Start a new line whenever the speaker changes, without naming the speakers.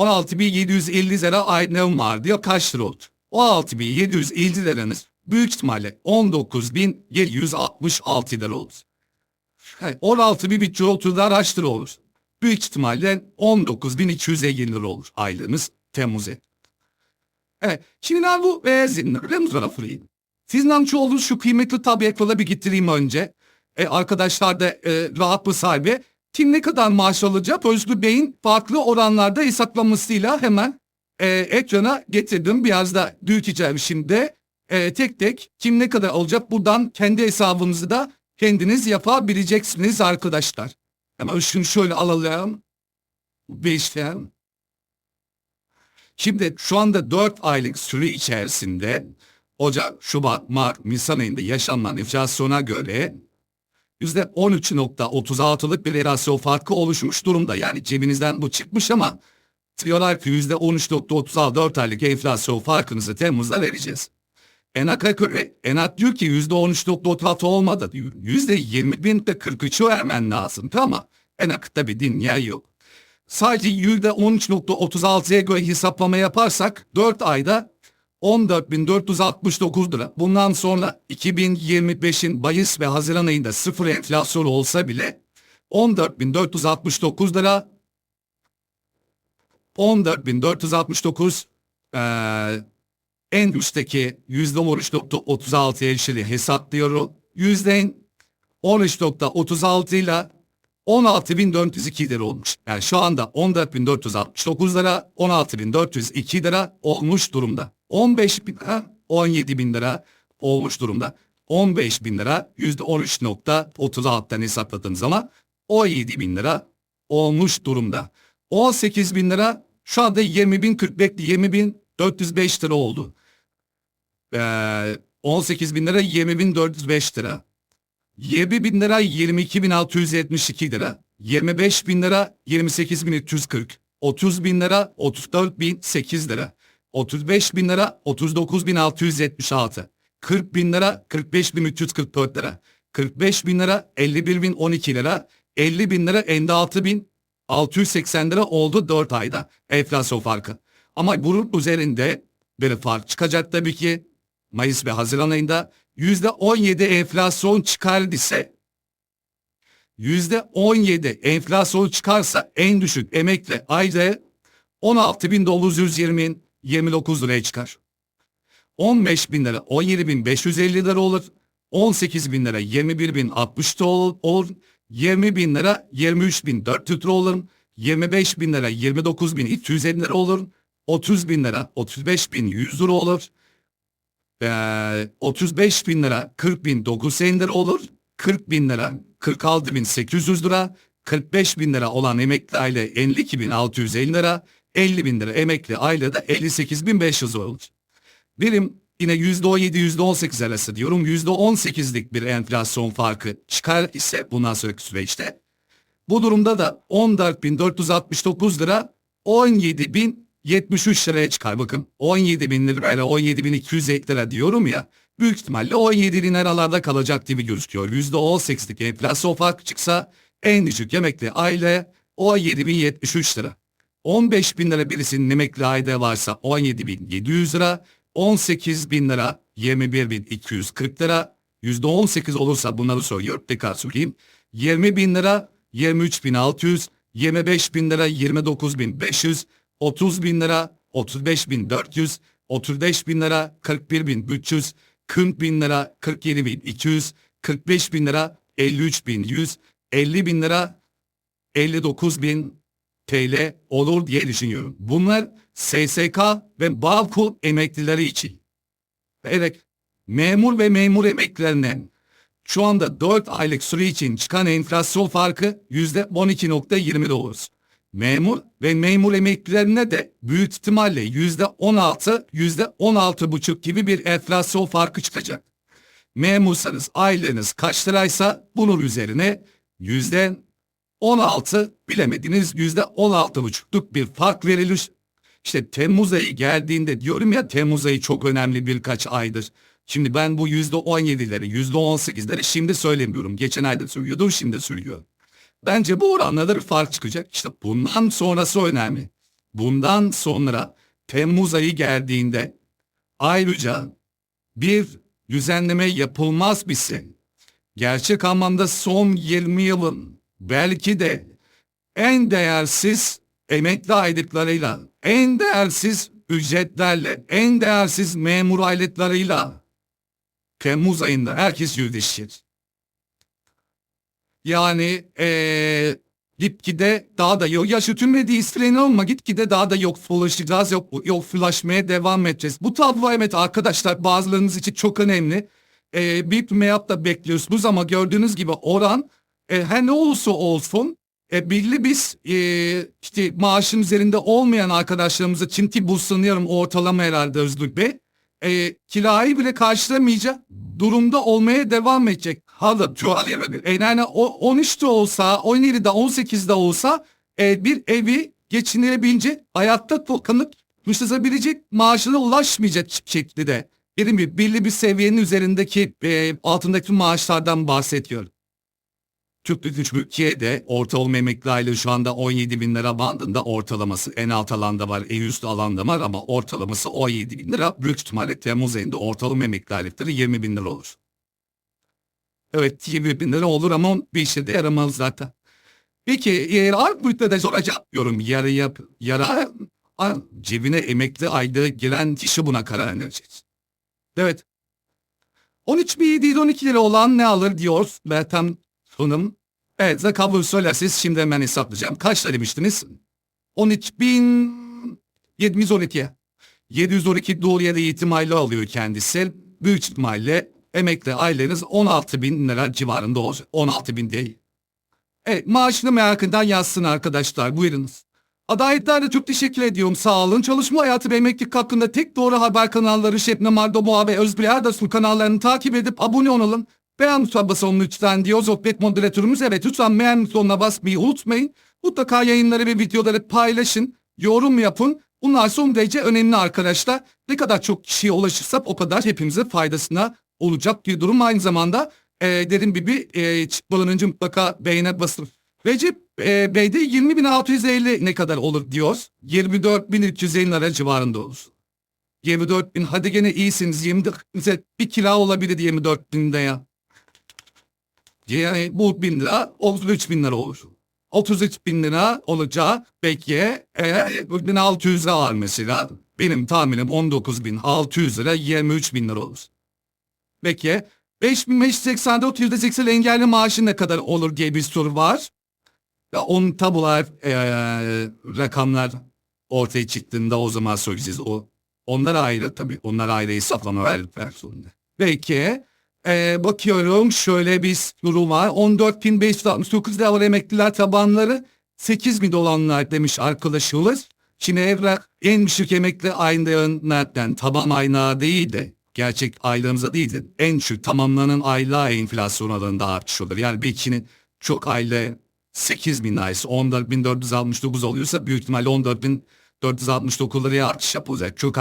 16.750 lira aynen var diyor kaç lira oldu? 16.750 liranız büyük ihtimalle 19.766 lira olur. Yani 16 bin bütçe oturdu araştır olur. Büyük ihtimalle 19.250 lira olur aylığınız Temmuz'a. Evet, şimdi ben bu benzinleri tarafıyım. Sizden çoğunuz şu kıymetli tabaklara bir getireyim önce. E, arkadaşlar da e, rahat mı sahibi? Kim ne kadar maaş alacak? Özgür Bey'in farklı oranlarda hesaplamasıyla hemen e, ekrana getirdim. Biraz da büyüteceğim şimdi. E, tek tek kim ne kadar alacak buradan kendi hesabınızı da kendiniz yapabileceksiniz arkadaşlar. Hemen şunu şöyle alalım. Beşten. Şimdi şu anda 4 aylık süre içerisinde Ocak, Şubat, Mart, Nisan ayında yaşanan enflasyona göre %13.36'lık bir enflasyon farkı oluşmuş durumda. Yani cebinizden bu çıkmış ama diyorlar ki %13.36 4 aylık enflasyon farkınızı Temmuz'da vereceğiz. Enak'a göre Enak diyor ki %13.36 olmadı diyor. %20.43'ü vermen lazım ama Enak'ta bir dünya yok. Sadece %13.36'ya göre hesaplama yaparsak 4 ayda 14.469 lira. Bundan sonra 2025'in Mayıs ve Haziran ayında sıfır enflasyon olsa bile 14.469 lira 14.469 eee en üstteki %13.36 erişili hesaplıyorum. Yüzde 13.36 ile 16.402 lira olmuş. Yani şu anda 14.469 lira, 16.402 lira olmuş durumda. 15 bin lira, 17 bin lira olmuş durumda. 15 bin lira %13.36'dan hesapladığın zaman 17 bin lira olmuş durumda. 18 bin lira şu anda 20 bin 40 20 bin 405 lira oldu. Ee, 18 bin lira 20 bin 405 lira. 20 bin lira 22 bin 672 lira. 25 bin lira 28 bin 340. 30 bin lira 34 bin 8 lira. 35 bin lira 39 bin 676. 40 bin lira 45 bin 344 lira. 45 bin lira 51 bin 12 lira. 50 bin lira 56 bin 680 lira oldu 4 ayda enflasyon farkı. Ama bunun üzerinde bir fark çıkacak tabii ki. Mayıs ve Haziran ayında yüzde 17 enflasyon çıkar ise yüzde 17 enflasyon çıkarsa en düşük emekli ayda 16.920 29 liraya çıkar. 15 bin lira 17 bin 550 lira olur. 18 bin lira 21 bin 60 lira olur. 20 bin lira 23 bin 400 lira olur. 25 bin lira 29 bin 250 lira olur. 30 bin lira 35 bin 100 lira olur. Ee, 35 bin lira 40 bin 950 lira olur. 40 bin lira 46 bin 800 lira. 45 bin lira olan emekli aile 52 bin 650 lira. 50 bin lira emekli aile de 58 bin 500 lira olur. Benim yine %17 %18 arası diyorum %18'lik bir enflasyon farkı çıkar ise bundan sonraki süreçte. Bu durumda da 14.469 lira 17.073 liraya çıkar. Bakın 17 bin lira ile 17 bin 200 lira diyorum ya. Büyük ihtimalle 17 bin liralarda kalacak gibi gözüküyor. %18'lik enflasyon farkı çıksa en düşük emekli aile 17 bin 73 lira. 15 bin lira birisinin emekli ayda varsa 17 bin 700 lira. 18 bin lira 21 bin 240 lira. %18 olursa bunları söylüyorum tekrar söyleyeyim. 20 bin lira 23 bin 600. 25 bin lira 29 bin 500. 30 bin lira 35 bin 400. 35 bin lira 41 bin 300. 40 bin lira 47 bin 200. 45 bin lira 53 bin 100. 50 bin lira 59 bin TL olur diye düşünüyorum. Bunlar SSK ve Bağkur emeklileri için. Evet, memur ve memur emeklilerinden şu anda 4 aylık süre için çıkan enflasyon farkı %12.29. Memur ve memur emeklilerine de büyük ihtimalle %16, %16,5 gibi bir enflasyon farkı çıkacak. Memursanız aylığınız kaç liraysa bunun üzerine yüzde 16 bilemediniz yüzde 16 buçukluk bir fark verilir. İşte Temmuz ayı geldiğinde diyorum ya Temmuz ayı çok önemli birkaç aydır. Şimdi ben bu yüzde 17'leri yüzde 18'leri şimdi söylemiyorum. Geçen ayda söylüyordum şimdi söylüyor. Bence bu oranlarda bir fark çıkacak. İşte bundan sonrası önemli. bundan sonra Temmuz ayı geldiğinde ayrıca bir düzenleme yapılmaz bise gerçek anlamda son 20 yılın belki de en değersiz emekli aylıklarıyla, en değersiz ücretlerle, en değersiz memur aylıklarıyla Temmuz ayında herkes yüzleşir. Yani eee gitgide daha da yok. Ya sütünmediği istilen olma gitgide daha da yoksullaşacağız, yok, yoksullaşmaya devam edeceğiz. Bu tablo evet arkadaşlar bazılarınız için çok önemli. Eee bir meyap da bekliyorsunuz ama gördüğünüz gibi oran e, her ne olursa olsun e, belli biz e, işte maaşın üzerinde olmayan arkadaşlarımız için ki bu sanıyorum ortalama herhalde Özgür Bey e, kirayı bile karşılamayacak durumda olmaya devam edecek. Hala. E, yani o 13'te olsa, 17'de, 18'de olsa e, bir evi geçinilebilecek, hayatta tokanıp düşünebilecek maaşına ulaşmayacak şekilde. Dediğim gibi belli bir seviyenin üzerindeki e, altındaki maaşlardan bahsediyorum. Türk Türkiye'de ortalama emekli aile şu anda 17 bin lira bandında ortalaması en alt alanda var en üst alanda var ama ortalaması 17 bin lira. Büyük ihtimalle Temmuz ayında ortalama emekli aylıkları 20 bin lira olur. Evet 20 bin lira olur ama bir işe de yaramaz zaten. Peki eğer Arput'ta da soracağım diyorum yarı yap, yara cebine emekli aylığı giren kişi buna karar verecek. Evet. 13.712 lira olan ne alır diyor Meltem Hanım. Evet size kabul söylerseniz şimdi hemen hesaplayacağım. Kaç lira demiştiniz? 13.712. 712 doğru da ihtimalle alıyor kendisi. Büyük ihtimalle emekli aileniz 16 bin lira civarında olacak. 16 bin değil. Evet maaşını merakından yazsın arkadaşlar buyurunuz. Adaletlerle çok teşekkür ediyorum. Sağ olun. Çalışma hayatı ve emeklilik hakkında tek doğru haber kanalları Şebnem Ardoboğa ve Özgür Erdasul kanallarını takip edip abone olun. Beğen butonuna basalım lütfen diyor sohbet moderatörümüz. Evet lütfen beğen butonuna basmayı unutmayın. Mutlaka yayınları ve videoları paylaşın. Yorum yapın. Bunlar son derece önemli arkadaşlar. Ne kadar çok kişiye ulaşırsak o kadar hepimize faydasına olacak bir durum. Aynı zamanda e, dediğim gibi e, çıkmadan mutlaka beğene basın. Recep e, Bey'de 20.650 ne kadar olur diyor. 24.350 lira civarında olur. 24 bin hadi gene iyisiniz 24 bize bir kira olabilir 24 binde ya. Yani bu bin lira 33 bin lira olur. 33 bin lira olacağı belki e, 1600 lira var mesela. Benim tahminim 19.600 lira 23 bin lira olur. Peki 5584 %80 engelli maaşı ne kadar olur diye bir soru var. Ya onun tabular e, rakamlar ortaya çıktığında o zaman söyleyeceğiz. O onlar ayrı tabii. Onlar ayrı hesaplama verdikler sonunda. Peki e, bakıyorum şöyle bir durum var. 14.569 lira emekliler tabanları 8 bin dolanlar demiş arkadaşımız. Şimdi evrak en düşük emekli aylarından taban aylığa değil de gerçek aylığımıza değil de en düşük tamamlanan aylığa enflasyon oranında artış olur. Yani bir kişinin çok aile 8 bin lirası 14.469 oluyorsa büyük ihtimalle 14.469 liraya artış yapılacak. Çok